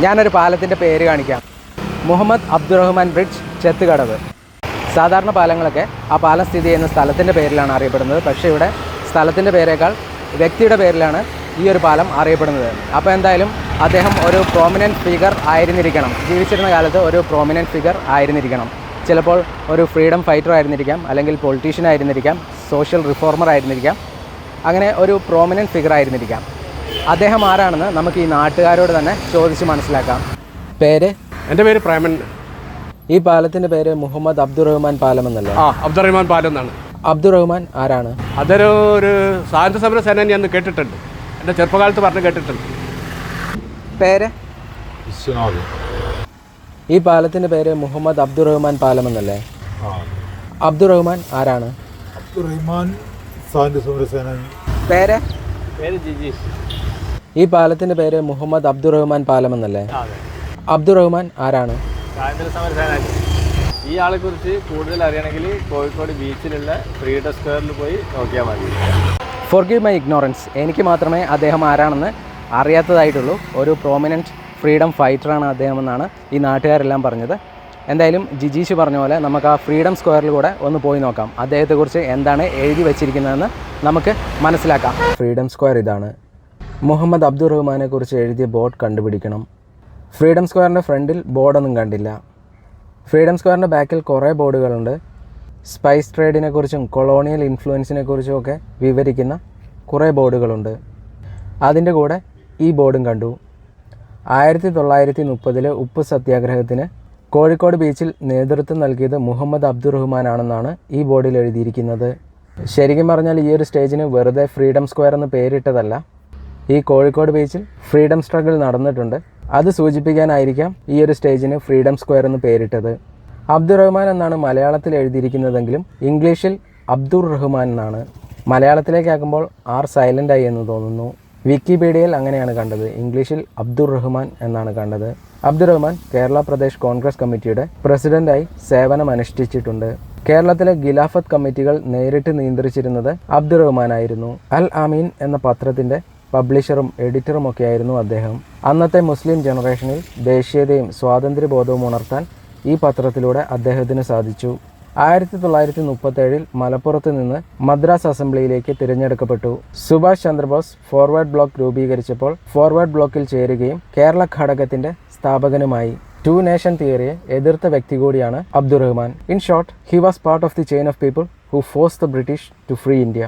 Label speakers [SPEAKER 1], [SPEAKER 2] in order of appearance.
[SPEAKER 1] ഞാനൊരു പാലത്തിന്റെ പേര് കാണിക്കാം. മുഹമ്മദ് അബ്ദുറഹ്മാൻ ബ്രിഡ്ജ് ചെത്തുകടവ്. സാധാരണ പാലങ്ങളൊക്കെ ആ പാലം സ്ഥിതി ചെയ്യുന്ന സ്ഥലത്തിന്റെ പേരിലാണ് അറിയപ്പെടുന്നത്. പക്ഷേ ഇവിടെ സ്ഥലത്തിന്റെ പേരേക്കാൾ വ്യക്തിയുടെ പേരിലാണ് ഈ ഒരു പാലം അറിയപ്പെടുന്നത്. അപ്പോൾ എന്തായാലും അദ്ദേഹം ഒരു പ്രോമിനന്റ് ഫിഗർ ആയിരുന്നിരിക്കണം. ജീവിച്ചിരുന്ന കാലത്ത് ഒരു പ്രോമിനന്റ് ഫിഗർ ആയിരുന്നിരിക്കണം. ചിലപ്പോൾ ഒരു ഫ്രീഡം ഫൈറ്റർ ആയിരുന്നിരിക്കാം അല്ലെങ്കിൽ പൊളിറ്റീഷ്യൻ ആയിരുന്നിരിക്കാം സോഷ്യൽ റിഫോർമർ ആയിരുന്നിരിക്കാം. അങ്ങനെ ഒരു പ്രോമിനന്റ് ഫിഗർ ആയിരുന്നിരിക്കാം. അദ്ദേഹം ആരാണെന്ന് നമുക്ക് ഈ നാട്ടുകാരോട് തന്നെ ചോദിച്ച് മനസ്സിലാക്കാം. പേര്?
[SPEAKER 2] എന്റെ പേര് പ്രേമൻ.
[SPEAKER 1] ഈ പാലത്തിന്റെ പേര് മുഹമ്മദ് അബ്ദുറഹ്മാൻ പാലം എന്നല്ലേ
[SPEAKER 2] ആ അബ്ദുറഹ്മാൻ പാലം എന്നാണ്
[SPEAKER 1] അബ്ദുറഹ്മാൻ ആരാണ്?
[SPEAKER 2] അതൊരു ഒരു സ്വാതന്ത്ര്യ സമര സേനാനി എന്ന് കേട്ടിട്ടുണ്ട്. എന്റെ ചെറുപ്പകാലത്ത് പറഞ്ഞ് കേട്ടിട്ടുണ്ട്.
[SPEAKER 1] പേര്?
[SPEAKER 3] വിശ്വനാഥ്.
[SPEAKER 1] ഈ പാലത്തിന്റെ പേര് മുഹമ്മദ് അബ്ദുറഹ്മാൻ പാലം എന്നല്ലേ
[SPEAKER 3] ആ.
[SPEAKER 1] അബ്ദുറഹ്മാൻ ആരാണ്?
[SPEAKER 3] അബ്ദുറഹ്മാൻ സ്വാതന്ത്ര്യ സമരസേനാനി
[SPEAKER 1] പേര്?
[SPEAKER 2] പേര് ജിജീഷ്.
[SPEAKER 1] ഈ പാലത്തിന്റെ പേര് മുഹമ്മദ് അബ്ദുറഹ്മാൻ പാലം എന്നല്ലേ? അബ്ദുറഹ്മാൻ ആരാണ്?
[SPEAKER 4] ഈ ആളെ കുറിച്ച് കൂടുതൽ അറിയണമെങ്കിൽ കോഴിക്കോട് ബീച്ചിലുള്ള ഫ്രീഡം സ്ക്വയറിൽ പോയി നോക്കിയാൽ മതി.
[SPEAKER 1] ഫോർ ഗീവ് മൈ ഇഗ്നോറൻസ് എനിക്ക് മാത്രമേ അദ്ദേഹം ആരാണെന്ന് അറിയാത്തതായിട്ടുള്ളൂ. ഒരു പ്രോമിനന്റ് ഫ്രീഡം ഫൈറ്ററാണ് അദ്ദേഹം എന്നാണ് ഈ നാട്ടുകാരെല്ലാം പറഞ്ഞത്. എന്തായാലും ജിജീഷ് പറഞ്ഞ പോലെ നമുക്ക് ആ ഫ്രീഡം സ്ക്വയറിൽ കൂടെ ഒന്ന് പോയി നോക്കാം. അദ്ദേഹത്തെക്കുറിച്ച് എന്താണ് എഴുതി വച്ചിരിക്കുന്നതെന്ന് നമുക്ക് മനസ്സിലാക്കാം. ഫ്രീഡം സ്ക്വയർ ഇതാണ്. മുഹമ്മദ് അബ്ദുറഹ്മാനെ കുറിച്ച് എഴുതിയ ബോർഡ് കണ്ടുപിടിക്കണം. ഫ്രീഡം സ്ക്വയറിന്റെ ഫ്രണ്ടിൽ ബോർഡൊന്നും കണ്ടില്ല. ഫ്രീഡം സ്ക്വയറിന്റെ ബാക്കിൽ കുറേ ബോർഡുകളുണ്ട്. സ്പൈസ് ട്രേഡിനെ കുറിച്ചും കൊളോണിയൽ ഇൻഫ്ലുവൻസിനെ കുറിച്ചും ഒക്കെ വിവരിക്കുന്ന കുറേ ബോർഡുകളുണ്ട്. അതിന്റെ കൂടെ ഈ ബോർഡും കണ്ടു. ആയിരത്തി തൊള്ളായിരത്തി മുപ്പതിലെ ഉപ്പ് സത്യാഗ്രഹത്തിന് കോഴിക്കോട് ബീച്ചിൽ നേതൃത്വം നൽകിയത് മുഹമ്മദ് അബ്ദുറഹ്മാനാണെന്നാണ് ഈ ബോർഡിൽ എഴുതിയിരിക്കുന്നത്. ശരിക്കും പറഞ്ഞാൽ ഈ ഒരു സ്റ്റേജിന് വെറുതെ ഫ്രീഡം സ്ക്വയർ എന്ന് പേരിട്ടതല്ല. ഈ കോഴിക്കോട് ബീച്ചിൽ ഫ്രീഡം സ്ട്രഗിൾ നടന്നിട്ടുണ്ട്. അത് സൂചിപ്പിക്കാനായിരിക്കാം ഈ ഒരു സ്റ്റേജിന് ഫ്രീഡം സ്ക്വയർ എന്ന് പേരിട്ടത്. അബ്ദുറഹ്മാൻ എന്നാണ് മലയാളത്തിൽ എഴുതിയിരിക്കുന്നതെങ്കിലും ഇംഗ്ലീഷിൽ അബ്ദുർ റഹ്മാൻ എന്നാണ്. മലയാളത്തിലേക്കാക്കുമ്പോൾ ആർ സൈലന്റ് ആയി എന്ന് തോന്നുന്നു. വിക്കിപീഡിയയിൽ അങ്ങനെയാണ് കണ്ടത്. ഇംഗ്ലീഷിൽ അബ്ദുർ റഹ്മാൻ എന്നാണ് കണ്ടത്. അബ്ദുറഹ്മാൻ കേരള പ്രദേശ് കോൺഗ്രസ് കമ്മിറ്റിയുടെ പ്രസിഡന്റായി സേവനം അനുഷ്ഠിച്ചിട്ടുണ്ട്. കേരളത്തിലെ ഗിലാഫത്ത് കമ്മിറ്റികൾ നേരിട്ട് നിയന്ത്രിച്ചിരുന്നത് അബ്ദുറഹ്മാനായിരുന്നു അൽ അമീൻ എന്ന പത്രത്തിന്റെ പബ്ലിഷറും എഡിറ്ററുമൊക്കെ ആയിരുന്നു അദ്ദേഹം. അന്നത്തെ മുസ്ലിം ജനറേഷനിൽ ദേശീയതയും സ്വാതന്ത്ര്യബോധവും ഉണർത്താൻ ഈ പത്രത്തിലൂടെ അദ്ദേഹത്തിന് സാധിച്ചു. ആയിരത്തി തൊള്ളായിരത്തി മുപ്പത്തേഴിൽ മലപ്പുറത്ത് നിന്ന് മദ്രാസ് അസംബ്ലിയിലേക്ക് തിരഞ്ഞെടുക്കപ്പെട്ടു. സുഭാഷ് ചന്ദ്രബോസ് ഫോർവേഡ് ബ്ലോക്ക് രൂപീകരിച്ചപ്പോൾ ഫോർവേഡ് ബ്ലോക്കിൽ ചേരുകയും കേരള ഘടകത്തിന്റെ സ്ഥാപകനുമായി. ടു നേഷൻ തിയറിയെ എതിർത്ത വ്യക്തി കൂടിയാണ് Abdurahman. In short he was part of the chain of people who force the British to free India